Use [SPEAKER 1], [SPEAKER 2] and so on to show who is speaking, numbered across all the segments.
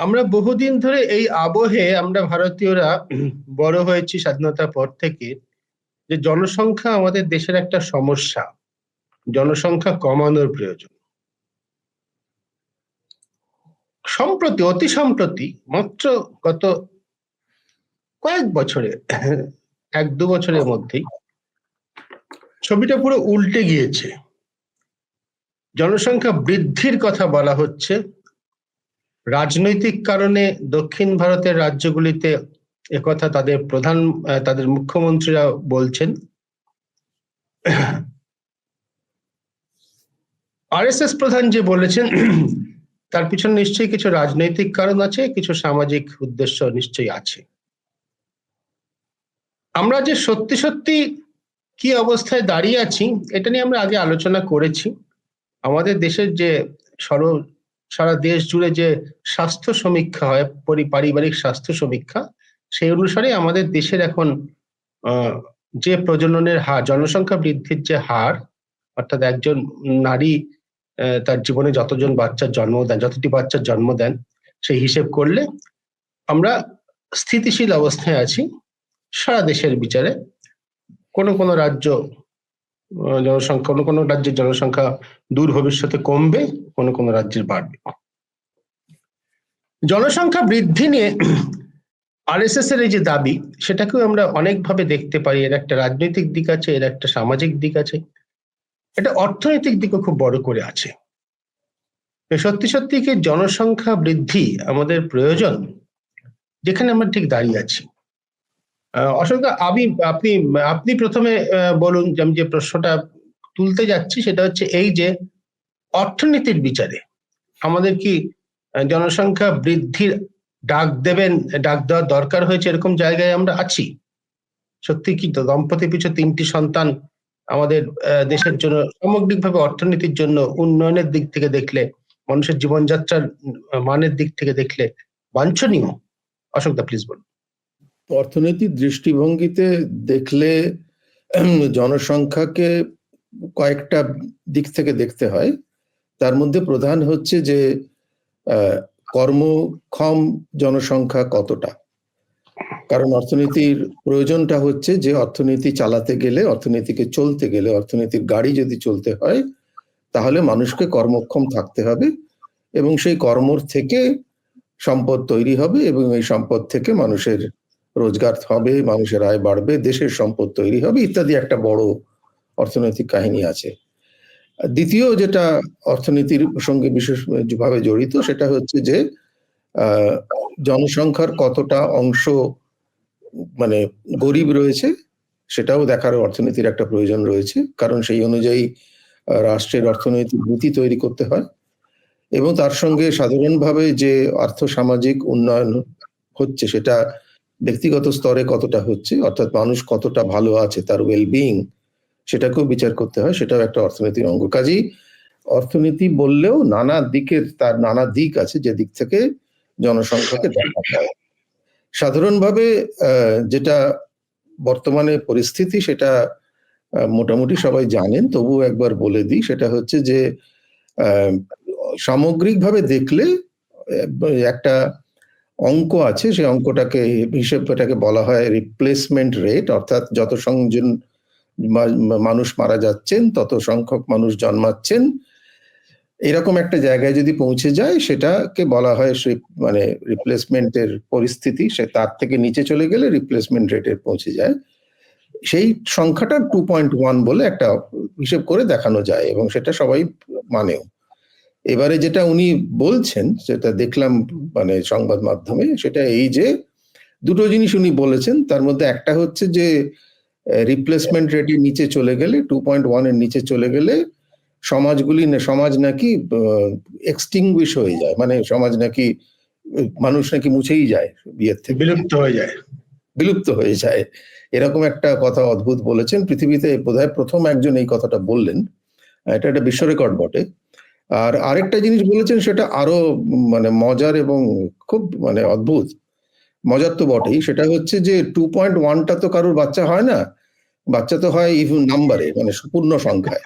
[SPEAKER 1] আমরা বহুদিন ধরে এই আবহে আমরা ভারতীয়রা বড় হয়েছি স্বাধীনতার পর থেকে, যে জনসংখ্যা আমাদের দেশের একটা সমস্যা। জনসংখ্যা কমানোর প্রয়োজন। সম্প্রতি, অতি সম্প্রতি, মাত্র গত কয়েক বছরে, এক দু বছরের মধ্যেই, ছবিটা পুরো উল্টে গিয়েছে। জনসংখ্যা বৃদ্ধির কথা বলা হচ্ছে। রাজনৈতিক কারণে দক্ষিণ ভারতের রাজ্যগুলিতে একথা তাদের প্রধান তাদের মুখ্যমন্ত্রীরা বলছেন। আরএসএস প্রধান যে বলেছেন, তার পিছনে নিশ্চয়ই কিছু রাজনৈতিক কারণ আছে, কিছু সামাজিক উদ্দেশ্য নিশ্চয়ই আছে। আমরা যে সত্যি সত্যি কি অবস্থায় দাঁড়িয়ে আছি, এটা নিয়ে আমরা আগে আলোচনা করেছি। আমাদের দেশের যে সর্ব সারা দেশ জুড়ে যে স্বাস্থ্য সমীক্ষা হয় পারিবারিক স্বাস্থ্য সমীক্ষা, সেই অনুসারে আমাদের দেশের এখন যে প্রজননের হার, জনসংখ্যা বৃদ্ধির যে হার, অর্থাৎ একজন নারী তার জীবনে যতজন বাচ্চার জন্ম দেন, যতটি বাচ্চার জন্ম দেন, সেই হিসেব করলে আমরা স্থিতিশীল অবস্থায় আছি, সারা দেশের বিচারে। কোনো কোনো রাজ্য জনসংখ্যা কোনো কোনো রাজ্যের জনসংখ্যা দূর ভবিষ্যতে কমবে কোনো কোনো রাজ্যের বাড়বে। জনসংখ্যা বৃদ্ধি নিয়ে আরএসএস এর এই যে দাবি, সেটাকেও আমরা অনেকভাবে দেখতে পারি এর একটা রাজনৈতিক দিক আছে, এর একটা সামাজিক দিক আছে। এটা অর্থনৈতিক দিকও খুব বড় করে আছে। সত্যি সত্যি কি জনসংখ্যা বৃদ্ধি আমাদের প্রয়োজন? যেখানে আমরা ঠিক দাঁড়িয়ে আছি। অশোক আমি, আপনি আপনি প্রথমে বলুন যে আমি যে প্রশ্নটা তুলতে যাচ্ছি, সেটা হচ্ছে এই যে অর্থনীতির বিচারে আমাদের কি জনসংখ্যা বৃদ্ধির ডাক দেবেন, ডাক দেওয়ার দরকার হয়েছে এরকম জায়গায় আমরা আছি? সত্যি কি তো দম্পতি পিছু তিনটি সন্তান আমাদের দেশের জন্য সামগ্রিকভাবে অর্থনীতির জন্য উন্নয়নের দিক থেকে দেখলে, মানুষের জীবনযাত্রার মানের দিক থেকে দেখলে বাঞ্ছনীয়? অশোকদা প্লিজ বলুন।
[SPEAKER 2] অর্থনৈতিক দৃষ্টিভঙ্গিতে দেখলে জনসংখ্যাকে কয়েকটা দিক থেকে দেখতে হয়। তার মধ্যে প্রধান হচ্ছে যে কর্মক্ষম জনসংখ্যা কতটা? কারণ অর্থনীতির প্রয়োজনটা হচ্ছে যে, অর্থনীতি চালাতে গেলে, অর্থনীতিকে চলতে গেলে, অর্থনীতির গাড়ি যদি চলতে হয়, তাহলে মানুষকে কর্মক্ষম থাকতে হবে এবং সেই কর্মর থেকে সম্পদ তৈরি হবে এবং এই সম্পদ থেকে মানুষের রোজগার হবে, মানুষের আয় বাড়বে, দেশের সম্পদ তৈরি হবে, ইত্যাদি একটা বড় অর্থনৈতিক কাহিনী আছে। দ্বিতীয় যেটা অর্থনীতির সঙ্গে বিশেষভাবে জড়িত সেটা হচ্ছে যে জনসংখ্যার কতটা অংশ মানে গরিব রয়েছে সেটাও দেখার অর্থনীতির একটা প্রয়োজন রয়েছে। কারণ সেই অনুযায়ী রাষ্ট্রের অর্থনৈতিক নীতি তৈরি করতে হয় এবং তার সঙ্গে সাধারণভাবে যে আর্থ সামাজিক উন্নয়ন হচ্ছে সেটা ব্যক্তিগত স্তরে কতটা হচ্ছে, অর্থাৎ মানুষ কতটা ভালো আছে তার ওয়েলবিং সেটাকেও বিচার করতে হয়, সেটাও একটা অর্থনীতির অঙ্গ। কাজেই অর্থনীতি বললেও নানা দিকের তার নানা দিক আছে যে দিক থেকে জনসংখ্যাকে দেখা যায়। সাধারণভাবে যেটা বর্তমানে পরিস্থিতি সেটা মোটামুটি সবাই জানেন তবু একবার বলে দিই, সেটা হচ্ছে যে সামগ্রিকভাবে দেখলে একটা অঙ্ক আছে, সেই অঙ্কটাকে হিসেবটাকে বলা হয় রিপ্লেসমেন্ট রেট অর্থাৎ যত সংজন মানুষ মারা যাচ্ছেন, তত সংখ্যক মানুষ জন্মাচ্ছেন। এরকম একটা জায়গায় যদি পৌঁছে যায়, সেটাকে বলা হয় মানে রিপ্লেসমেন্টের পরিস্থিতি, সে তার থেকে নিচে চলে গেলে রিপ্লেসমেন্ট রেটের পৌঁছে যায়। সেই সংখ্যাটা টু পয়েন্ট ওয়ান বলে একটা হিসেব করে দেখানো যায়, এবং সেটা সবাই মানেও। এবারে যেটা উনি বলছেন সেটা দেখলাম মানে সংবাদ মাধ্যমে সেটা এই যে দুটো জিনিস উনি বলেছেন। তার মধ্যে একটা হচ্ছে যে রিপ্লেসমেন্ট রেটের নিচে চলে গেলে টু পয়েন্ট ওয়ানের নিচে চলে গেলে সমাজগুলি সমাজ নাকি এক্সটিংগুইশ হয়ে যায়। মানে সমাজ নাকি মানুষ নাকি মুছেই যায় বিয়ের থেকে।
[SPEAKER 1] বিলুপ্ত হয়ে যায়।
[SPEAKER 2] বিলুপ্ত হয়ে যায়। এরকম একটা কথা অদ্ভুত বলেছেন। পৃথিবীতে বোধহয় প্রথম একজন এই কথাটা বললেন। এটা একটা বিশ্ব রেকর্ড বটে। আর আরেকটা জিনিস বলেছেন, সেটা আরও মানে মজার এবং খুব মানে অদ্ভুত, মজার তো বটেই, সেটা হচ্ছে যে টু পয়েন্ট ওয়ানটা তো কারোর বাচ্চা হয় না, বাচ্চা তো হয় ইভেন নাম্বারে মানে পূর্ণ সংখ্যায়।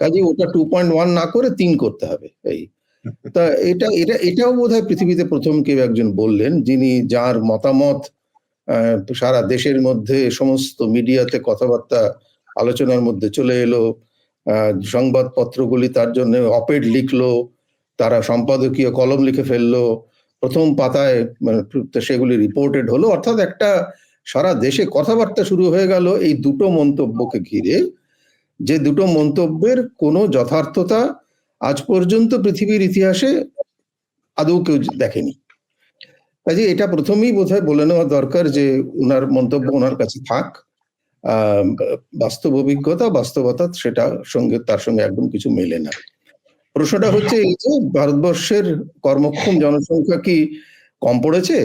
[SPEAKER 2] কাজে ওটা টু পয়েন্ট ওয়ান না করে তিন করতে হবে, এই। তা এটা এটা, এটাও বোধহয় পৃথিবীতে প্রথম কেউ একজন বললেন, যিনি যার মতামত সারা দেশের মধ্যে সমস্ত মিডিয়াতে কথাবার্তা, আলোচনার মধ্যে চলে এলো সংবাদপত্রগুলি তার জন্য অপেড লিখলো, তারা সম্পাদকীয় কলম লিখে ফেলল, প্রথম পাতায় মানে সেগুলি রিপোর্টেড হলো, অর্থাৎ একটা সারা দেশে কথাবার্তা শুরু হয়ে গেল এই দুটো মন্তব্যকে ঘিরে। যে দুটো মন্তব্যের কোনো যথার্থতা আজ পর্যন্ত পৃথিবীর ইতিহাসে আদৌ কেউ দেখেনি। কাজে এটা প্রথমেই বোধহয় বলে নেওয়া দরকার যে ওনার মন্তব্য ওনার কাছে থাক। বাস্তব অভিজ্ঞতা, বাস্তবতা সেটা সঙ্গে, তার সঙ্গে একদম কিছু মেলে না। প্রশ্নটা হচ্ছে এই যে ভারতবর্ষের কর্মক্ষম জনসংখ্যা কি কম পড়েছে?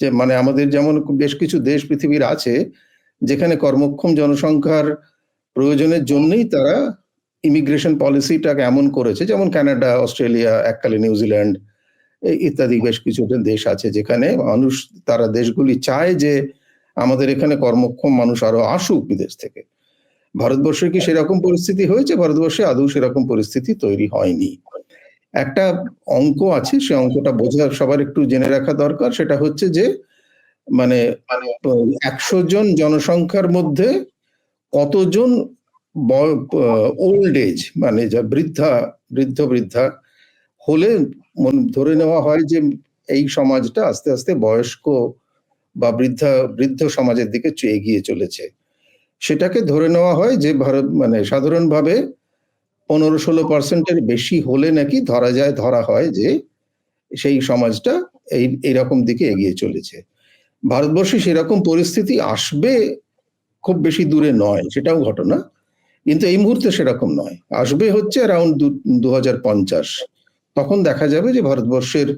[SPEAKER 2] যে মানে আমাদের যেমন বেশ কিছু দেশ পৃথিবীর আছে, যেখানে কর্মক্ষম জনসংখ্যার প্রয়োজনের জন্যই তারা ইমিগ্রেশন পলিসিটাকে এমন করেছে, যেমন কানাডা অস্ট্রেলিয়া এককালে নিউজিল্যান্ড ইত্যাদি বেশ কিছু দেশ আছে যেখানে মানুষ, তারা দেশগুলি চায় যে আমাদের এখানে কর্মক্ষম মানুষ আরও আসুক বিদেশ থেকে। ভারতবর্ষে কি সেরকম পরিস্থিতি হয়েছে? ভারতবর্ষে আদৌ সেরকম পরিস্থিতি তৈরি হয়নি। একটা অঙ্ক আছে, সে অঙ্কটা বোঝা সবার একটু জেনে রাখা দরকার। সেটা হচ্ছে যে মানে একশো জন জনসংখ্যার মধ্যে কতজন ওল্ড এজ মানে যা বৃদ্ধা, বৃদ্ধ, বৃদ্ধা হলে ধরে নেওয়া হয় যে, এই সমাজটা আস্তে আস্তে বয়স্ক বা বৃদ্ধা, বৃদ্ধ সমাজের দিকে এগিয়ে চলেছে। সেটাকে ধরে নেওয়া হয় যে ভারত মানে সাধারণভাবে পনেরো ষোলো পার্সেন্টের বেশি হলে নাকি ধরা যায়, ধরা হয় যে সেই সমাজটা এই, এইরকম দিকে এগিয়ে চলেছে। ভারতবর্ষে সেরকম পরিস্থিতি আসবে খুব বেশি দূরে নয়, সেটাও ঘটনা। কিন্তু এই মুহূর্তে সেরকম নয়। আসবে হচ্ছে অ্যারাউন্ড দু হাজার পঞ্চাশ। তখন দেখা যাবে যে ভারতবর্ষের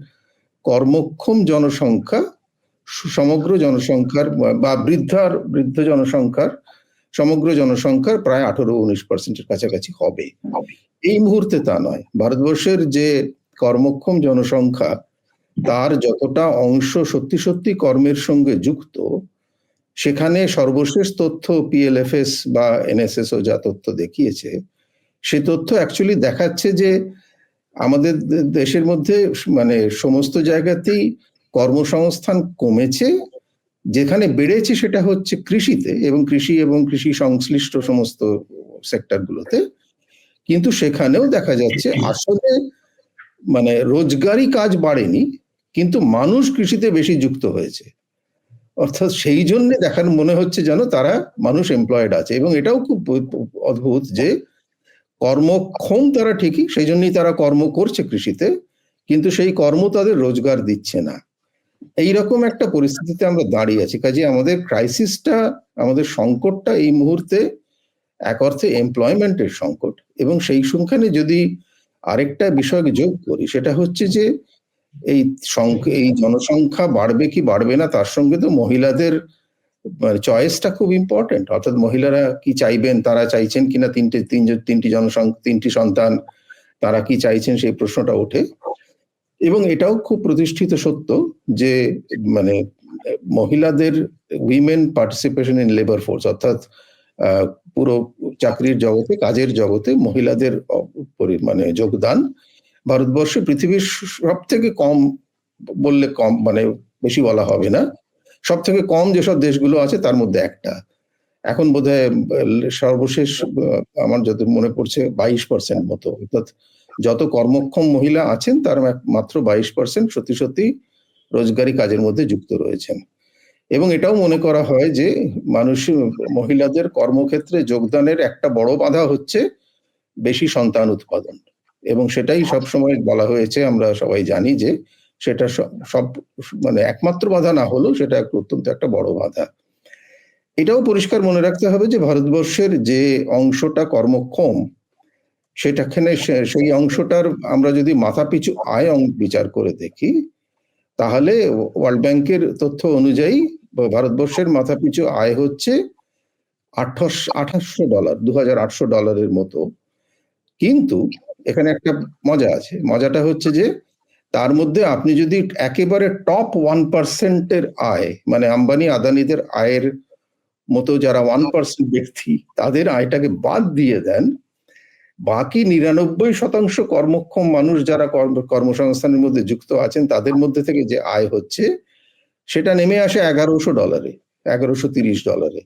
[SPEAKER 2] কর্মক্ষম জনসংখ্যা সমগ্র জনসংখ্যার বা- বৃদ্ধার বৃদ্ধ জনসংখ্যার সমগ্র জনসংখ্যার প্রায় আঠারো উনিশ পার্সেন্টের কাছাকাছি হবে। এই মুহূর্তে তা নয়। ভারতবর্ষের যে কর্মক্ষম জনসংখ্যা তার যতটা অংশ সত্যি সত্যি কর্মের সঙ্গে যুক্ত সেখানে সর্বশেষ তথ্য পিএলএফএস বা এনএসএসও যা তথ্য দেখিয়েছে সে তথ্য অ্যাকচুয়ালি দেখাচ্ছে যে আমাদের দেশের মধ্যে মানে সমস্ত জায়গাতেই কর্মসংস্থান কমেছে, যেখানে বেড়েছে সেটা হচ্ছে কৃষিতে এবং কৃষি এবং কৃষি সংশ্লিষ্ট সমস্ত সেক্টরগুলোতে। কিন্তু সেখানেও দেখা যাচ্ছে আসলে মানে রোজগারি কাজ বাড়েনি, কিন্তু মানুষ কৃষিতে বেশি যুক্ত হয়েছে। অর্থাৎ সেই জন্য দেখার মনে হচ্ছে যেন তারা মানুষ এমপ্লয়েড আছে এবং এটাও খুব অদ্ভুত যে কর্মক্ষম তারা ঠিকই, সেই জন্যই তারা কর্ম করছে কৃষিতে, কিন্তু সেই কর্ম তাদের রোজগার দিচ্ছে না। এইরকম একটা পরিস্থিতিতে আমরা দাঁড়িয়ে আছি। কাজে আমাদের ক্রাইসিসটা আমাদের সংকটটা এই মুহূর্তে এক অর্থে এমপ্লয়মেন্টের সংকট। এবং সেই সংখ্যানে যদি আরেকটা বিষয় যোগ করি, সেটা হচ্ছে যে এই এই জনসংখ্যা বাড়বে কি বাড়বে না, তার সঙ্গে তো মহিলাদের চয়েসটা খুব ইম্পর্টেন্ট অর্থাৎ মহিলারা কি চাইবেন, তারা চাইছেন কিনা তিনটে, তিনজন, তিনটি জনসংখ্যা তিনটি সন্তান, তারা কি চাইছেন সেই প্রশ্নটা ওঠে। এবং এটাও খুব প্রতিষ্ঠিত সত্য যে মানে মহিলাদের women participation in labour force অর্থাৎ পুরো চাকরির জগতে, কাজের জগতে মহিলাদের মানে যোগদান ভারতবর্ষে পৃথিবীর সব থেকে কম বললে কম মানে বেশি বলা হবে না। সব থেকে কম যেসব দেশগুলো আছে, তার মধ্যে একটা। এখন বোধহয় সর্বশেষ আমার যত মনে পড়ছে, বাইশ পার্সেন্ট মতো। অর্থাৎ যত কর্মক্ষম মহিলা আছেন, তার মাত্র বাইশ পার্সেন্ট সত্যি সত্যি রোজগারি কাজের মধ্যে যুক্ত রয়েছেন। এবং এটাও মনে করা হয় যে, মানুষ, মহিলাদের কর্মক্ষেত্রে যোগদানের একটা বড় বাধা হচ্ছে বেশি সন্তান উৎপাদন। এবং সেটাই সব সময় বলা হয়েছে, আমরা সবাই জানি যে, সেটা সব- মানে একমাত্র বাধা না হলেও সেটা অত্যন্ত একটা বড় বাধা। এটাও পরিষ্কার মনে রাখতে হবে যে, ভারতবর্ষের যে অংশটা কর্মক্ষম সেটাখানে সেই অংশটার আমরা যদি মাথাপিছু আয় বিচার করে দেখি, তাহলে ওয়ার্ল্ড ব্যাংকের তথ্য অনুযায়ী ভারতবর্ষের মাথাপিছু আয় হচ্ছে আঠাশ, আঠাশশো ডলার দু আটশো ডলারের মতো। কিন্তু এখানে একটা মজা আছে। মজাটা হচ্ছে যে তার মধ্যে আপনি যদি একেবারে টপ ওয়ান পার্সেন্টের আয় মানে আম্বানি আদানিদের আয়ের মতো যারা ওয়ান পার্সেন্ট ব্যক্তি, তাদের আয়টাকে বাদ দিয়ে দেন বাকি নিরানব্বই শতাংশ কর্মক্ষম মানুষ যারা কর্ম- কর্মসংস্থানের মধ্যে যুক্ত আছেন, তাদের মধ্যে থেকে যে আয় হচ্ছে, সেটা নেমে আসে এগারোশো ডলারে, এগারোশো তিরিশ ডলারে।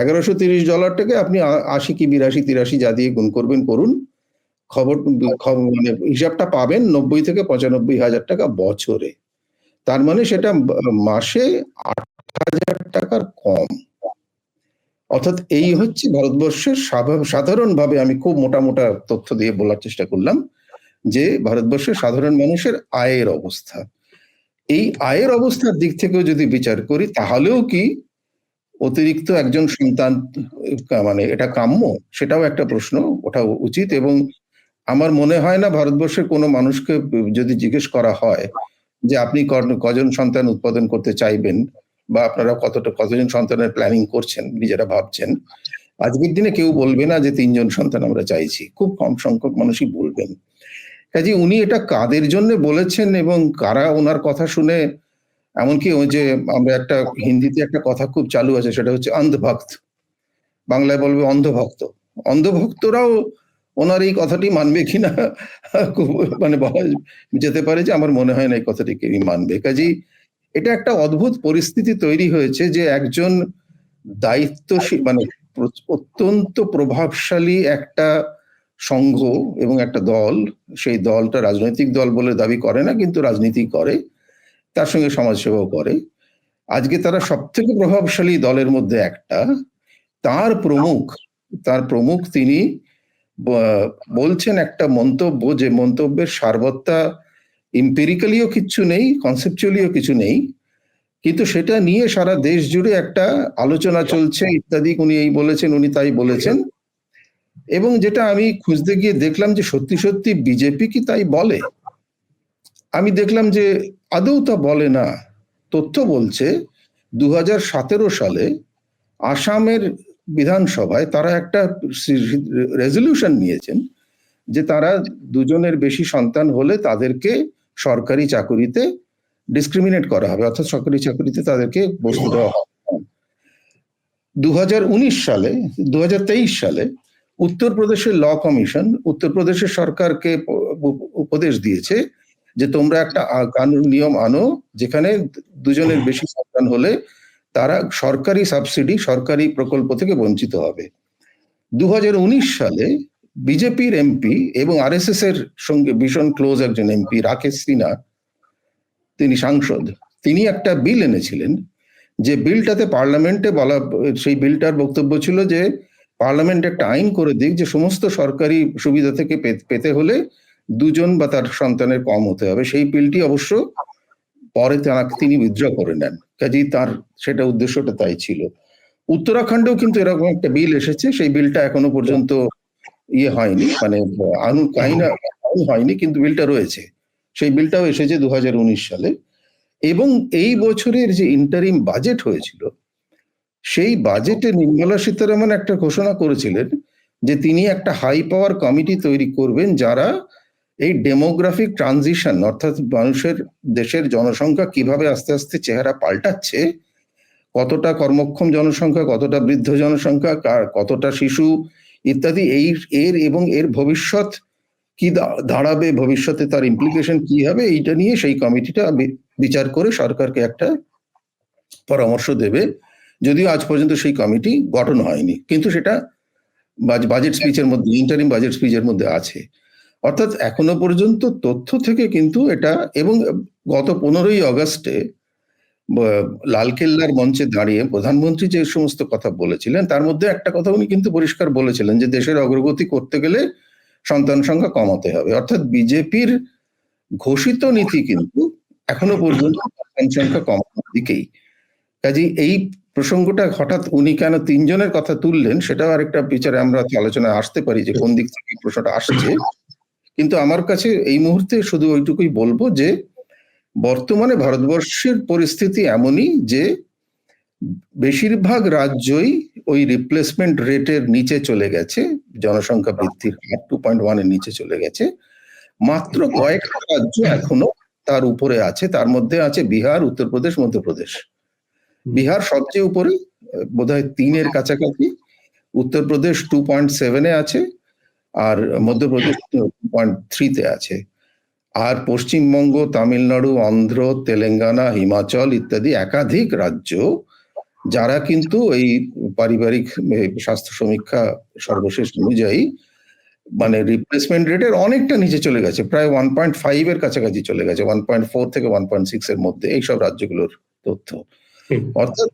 [SPEAKER 2] এগারোশো তিরিশ ডলারটাকে আপনি আশি কি বিরাশি, তিরাশি যা দিয়ে গুণ করবেন, করুন। খবর- মানে হিসাবটা পাবেন নব্বই থেকে পঁচানব্বই হাজার টাকা বছরে। তার মানে সেটা মাসে আট হাজার টাকার কম। অর্থাৎ এই হচ্ছে ভারতবর্ষের সাধারণভাবে আমি খুব মোটা মোটা তথ্য দিয়ে বলার চেষ্টা করলাম যে ভারতবর্ষের সাধারণ মানুষের আয়ের অবস্থা। এই আয়ের অবস্থার দিক থেকেও যদি বিচার করি তাহলেও কি অতিরিক্ত একজন সন্তান মানে এটা কাম্য? সেটাও একটা প্রশ্ন ওঠা উচিত এবং আমার মনে হয় না ভারতবর্ষের কোনো মানুষকে যদি জিজ্ঞেস করা হয় যে আপনি কজন সন্তান উৎপাদন করতে চাইবেন বা আপনারা কতটা, কতজন সন্তানের প্ল্যানিং করছেন, নিজেরা ভাবছেন। আজকের দিনে কেউ বলবে না যে তিনজন সন্তান আমরা চাইছি। খুব কম সংখ্যক মানুষই বলবেন। কাজে উনি এটা কাদের জন্য বলেছেন এবং কারা ওনার কথা শুনে, এমনকি ওই যে আমরা একটা হিন্দিতে একটা কথা খুব চালু আছে, সেটা হচ্ছে অন্ধভক্ত। বাংলায় বলবে অন্ধভক্ত। অন্ধভক্তরাও ওনার এই কথাটি মানবে কিনা মানে বলা যেতে পারে যে আমার মনে হয় না এই কথাটি কেউই মানবে। কাজেই এটা একটা অদ্ভুত পরিস্থিতি তৈরি হয়েছে যে একজন দায়িত্বশীল মানে অত্যন্ত প্রভাবশালী একটা সংঘ এবং একটা দল। সেই দলটা রাজনৈতিক দল বলে দাবি করে না কিন্তু রাজনীতি করে তার সঙ্গে সমাজসেবাও করে। আজকে তারা সব থেকে প্রভাবশালী দলের মধ্যে একটা। তার প্রমুখ তার প্রমুখ তিনি বলছেন একটা মন্তব্য যে মন্তব্যের সারবত্তা ইম্পেরিক্যালিও কিছু নেই, কনসেপচুয়ালিও কিছু নেই, কিন্তু সেটা নিয়ে সারা দেশ জুড়ে একটা আলোচনা চলছে, ইত্যাদি, উনি এই বলেছেন, উনি তাই বলেছেন। এবং যেটা আমি খুঁজতে গিয়ে দেখলাম যে সত্যি সত্যি বিজেপি কি তাই বলে? আমি দেখলাম যে আদৌ তা বলে না। তথ্য বলছে দু হাজার সতেরো সালে আসামের বিধানসভায় তারা একটা রেজলিউশন নিয়েছেন, যে তারা দুজনের বেশি সন্তান হলে তাদেরকে সরকারি চাকুরিতে ডিসক্রিমিনেট করা হবে, অর্থাৎ সরকারি চাকুরিতে তাদেরকে বস্তু দেওয়া হবে। দুহাজার উনিশ সালে, দুহাজার তেইশ সালে উত্তরপ্রদেশের ল কমিশন, উত্তরপ্রদেশের সরকারকে উপদেশ দিয়েছে যে তোমরা একটা কানুন, নিয়ম আনো, যেখানে দুজনের বেশি সন্তান হলে তারা সরকারি সাবসিডি সরকারি প্রকল্প থেকে বঞ্চিত হবে। দু হাজার উনিশ সালে বিজেপির এমপি এবং আরএসএস এর সঙ্গে ভীষণ ক্লোজ একজন এমপি রাকেশ সিনহা, তিনি সাংসদ। তিনি একটা বিল এনেছিলেন যে বিলটাতে পার্লামেন্টে বলা, সেই বিলটার বক্তব্য ছিল যে পার্লামেন্ট একটা আইন করে দিক যে সমস্ত সরকারি সুবিধা থেকে পেতে হলে দুজন বা তার সন্তানের কম হতে হবে। সেই বিলটি অবশ্য পরে তারা, তিনি উইথড্র করে নেন। কাজেই তার সেটা উদ্দেশ্যটা তাই ছিল। উত্তরাখণ্ডেও কিন্তু এরকম একটা বিল এসেছে। সেই বিলটা এখনও পর্যন্ত ইয়ে হয়নি মানে আইন আইন হয়নি, কিন্তু বিলটা রয়েছে। সেই বিলটাও এসেছে দুহাজার উনিশ সালে। এবং এই বছরের যে ইন্টারিম বাজেট হয়েছিল, সেই বাজেটে নির্মলা সীতারামন একটা ঘোষণা করেছিলেন যে তিনি একটা হাই পাওয়ার কমিটি তৈরি করবেন যারা এই ডেমোগ্রাফিক ট্রানজিশন অর্থাৎ মানুষের, দেশের জনসংখ্যা কীভাবে আস্তে আস্তে চেহারা পাল্টাচ্ছে, কতটা কর্মক্ষম জনসংখ্যা, কতটা বৃদ্ধ জনসংখ্যা কতটা শিশু ইত্যাদি, এই, এর এবং এর ভবিষ্যৎ কি দাঁড়াবে, ভবিষ্যতে তার ইমপ্লিকেশন কি হবে, এইটা নিয়ে সেই কমিটিটা বিচার করে সরকারকে একটা পরামর্শ দেবে। যদিও আজ পর্যন্ত সেই কমিটি গঠন হয়নি, কিন্তু সেটা বাজেট স্পিচের মধ্যে ইন্টারিম বাজেট স্পিচের মধ্যে আছে। অর্থাৎ এখনও পর্যন্ত তথ্য থেকে কিন্তু এটা, এবং গত পনেরোই আগস্টে ব- লালকেল্লার মঞ্চে দাঁড়িয়ে প্রধানমন্ত্রী যে সমস্ত কথা বলেছিলেন, তার মধ্যে একটা কথা উনি কিন্তু পরিষ্কার বলেছিলেন যে দেশের অগ্রগতি করতে গেলে সন্তান সংখ্যা কমাতে হবে। অর্থাৎ বিজেপির ঘোষিত নীতি কিন্তু এখনও পর্যন্ত সন্তান সংখ্যা কমানোর দিকেই। কাজেই এই প্রসঙ্গটা হঠাৎ উনি কেন তিনজনের কথা তুললেন, সেটাও আরেকটা বিচারে আমরা আলোচনায় আসতে পারি যে কোন দিক থেকে প্রশ্নটা আসছে। কিন্তু আমার কাছে এই মুহূর্তে শুধু ওইটুকুই বলব যে বর্তমানে ভারতবর্ষের পরিস্থিতি এমনই যে বেশিরভাগ রাজ্যই ওই রিপ্লেসমেন্ট রেটের নিচে চলে গেছে জনসংখ্যা বৃদ্ধির হার টু পয়েন্ট ওয়ানের নিচে চলে গেছে। মাত্র কয়েকটা রাজ্য এখনও তার উপরে আছে তার মধ্যে আছে বিহার উত্তরপ্রদেশ মধ্যপ্রদেশ। বিহার সবচেয়ে উপরে বোধ হয় তিনের কাছাকাছি উত্তরপ্রদেশ টু পয়েন্ট সেভেনে আছে আর মধ্যপ্রদেশ টু পয়েন্ট থ্রিতে আছে। আর পশ্চিমবঙ্গ তামিলনাড়ু অন্ধ্র তেলেঙ্গানা হিমাচল ইত্যাদি একাধিক রাজ্য যারা কিন্তু এই পারিবারিক স্বাস্থ্য সমীক্ষা সর্বশেষ অনুযায়ী মানে রিপ্লেসমেন্ট রেটের অনেকটা নিচে চলে গেছে প্রায় ওয়ান পয়েন্ট ফাইভ এর কাছাকাছি চলে গেছে ওয়ান পয়েন্ট ফোর থেকে ওয়ান পয়েন্ট সিক্স এর মধ্যে এইসব রাজ্যগুলোর তথ্য। অর্থাৎ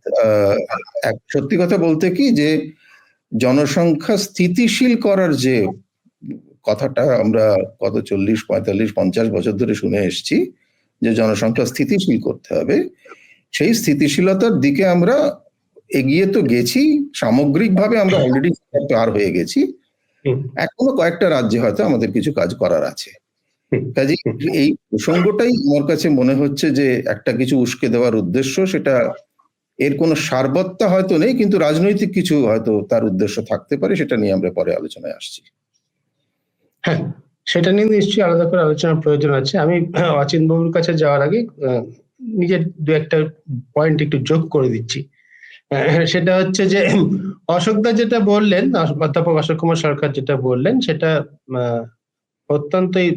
[SPEAKER 2] সত্যি কথা বলতে কি যে জনসংখ্যা স্থিতিশীল করার যে কথাটা আমরা গত চল্লিশ পঁয়তাল্লিশ পঞ্চাশ বছর ধরে শুনে এসেছি যে জনসংখ্যা স্থিতিশীল করতে হবে। সেই স্থিতিশীলতার দিকে আমরা এগিয়ে তো গেছি সামগ্রিকভাবে আমরা অলরেডি পার হয়ে গেছি। এখনও কয়েকটা রাজ্যে হয়তো আমাদের কিছু কাজ করার আছে। কাজে এই প্রসঙ্গটাই আমার কাছে মনে হচ্ছে যে একটা কিছু উস্কে দেওয়ার উদ্দেশ্য সেটা এর কোনো সারবত্তা হয়তো নেই কিন্তু রাজনৈতিক কিছু হয়তো তার উদ্দেশ্য থাকতে পারে সেটা নিয়ে আমরা পরে আলোচনায় আসছি।
[SPEAKER 1] হ্যাঁ সেটা নিয়ে নিশ্চয়ই আলাদা করে আলোচনার প্রয়োজন আছে। আমি অচিন বাবুর কাছে যাওয়ার আগে নিজের দু একটা পয়েন্ট একটু যোগ করে দিচ্ছি। সেটা হচ্ছে যে অশোকদা যেটা বললেন, অধ্যাপক অশোক কুমার সরকার যেটা বললেন, সেটা অত্যন্তই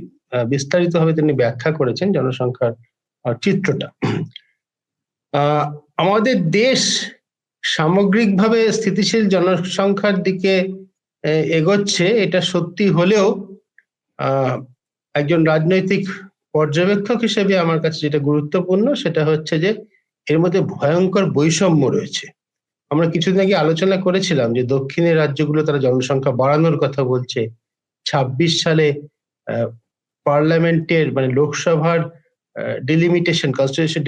[SPEAKER 1] বিস্তারিত ভাবে তিনি ব্যাখ্যা করেছেন জনসংখ্যার চিত্রটা। আমাদের দেশ সামগ্রিকভাবে স্থিতিশীল জনসংখ্যার দিকে এগোচ্ছে, এটা সত্যি হলেও একজন রাজনৈতিক পর্যবেক্ষক হিসেবে আমার কাছে যেটা গুরুত্বপূর্ণ, সেটা হচ্ছে যে এর মধ্যে ভয়ঙ্কর বৈষম্য রয়েছে। আমরা কিছুদিন আগে আলোচনা করেছিলাম যে দক্ষিণের রাজ্যগুলো তারা জনসংখ্যা বাড়ানোর কথা বলছে। ছাব্বিশ সালে পার্লামেন্টের মানে লোকসভার ডিলিমিটেশন কনস্টিটিউশন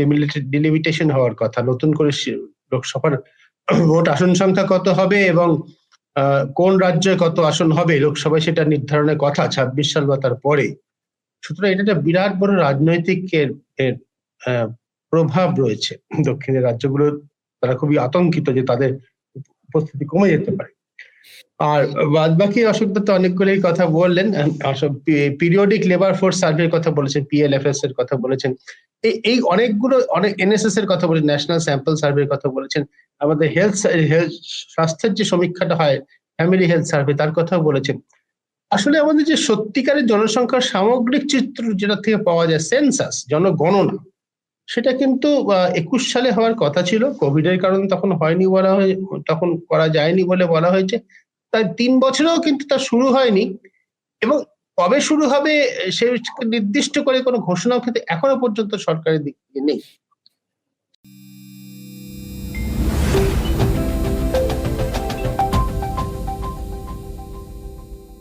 [SPEAKER 1] ডিলিমিটেশন হওয়ার কথা, নতুন করে লোকসভার মোট আসন সংখ্যা কত হবে এবং কোন রাজ্যে কত আসন হবে লোকসভায় সেটা নির্ধারণের কথা ছাব্বিশ সাল বা তার পরে। সুতরাং এটা একটা বিরাট বড় রাজনৈতিক এর প্রভাব রয়েছে। দক্ষিণের রাজ্যগুলো তারা খুবই আতঙ্কিত যে তাদের উপস্থিতি কমে যেতে পারে। আর বাদ বাকি অশোক দত্ত অনেকগুলোই কথা বললেন। পিরিয়ডিক লেবার ফোর্স সার্ভের কথা বলেছেন পিএলএফএস এর কথা বলেছেন। এই অনেকগুলো, অনেক এনএসএস এর কথা বলেছেন ন্যাশনাল স্যাম্পল সার্ভের কথা বলেছেন, আমাদের হেলথ স্বাস্থ্যের যে সমীক্ষাটা হয় ফ্যামিলি হেলথ সার্ভে তার কথাও বলেছেন। আসলে আমাদের যে সত্যিকারের জনসংখ্যার সামগ্রিক চিত্র যেটা থেকে পাওয়া যায় সেন্সাস জনগণনা, সেটা কিন্তু একুশ সালে হওয়ার কথা ছিল। কোভিড এর কারণে তখন হয়নি বলা হয়ে, তখন করা যায়নি বলে বলা হয়েছে। তাই তিন বছরেও কিন্তু তা শুরু হয়নি। এবং কবে শুরু হবে, সে নির্দিষ্ট করে কোনো ঘোষণাও কিন্তু এখনও পর্যন্ত সরকারের দিক থেকে নেই।